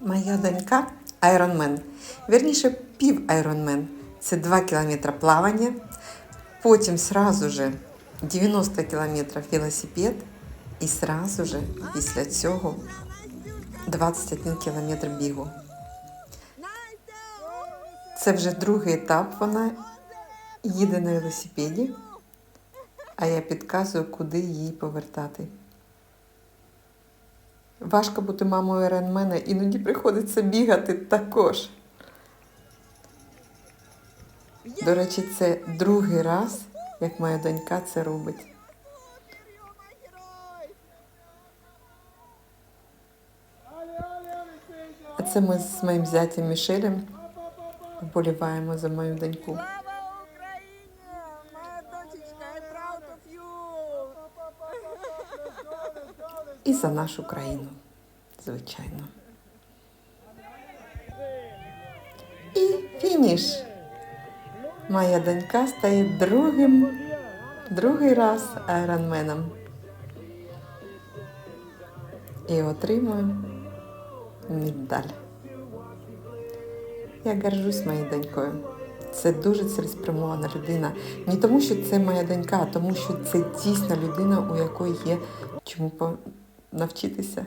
Моя донька айронмен. Вірніше, пів айронмен. Це 2 кілометри плавання. Потім сразу же 90 кілометрів велосипед. І сразу же після цього 21 кілометр бігу. Це вже другий етап. Вона їде на велосипеді, а я підказую, куди її повертати. Важко бути мамою Айронмена, іноді приходиться бігати також. До речі, це другий раз, як моя донька це робить. А це ми з моїм зятем Мішелем вболіваємо за мою доньку. І за нашу країну, звичайно. І фініш. Моя донька стає другим, другий раз айронменом. І отримує медаль. Я горжусь моєю донькою. Це дуже цілеспрямована людина. Не тому, що це моя донька, а тому, що це дійсна людина, у якої є чому навчитися.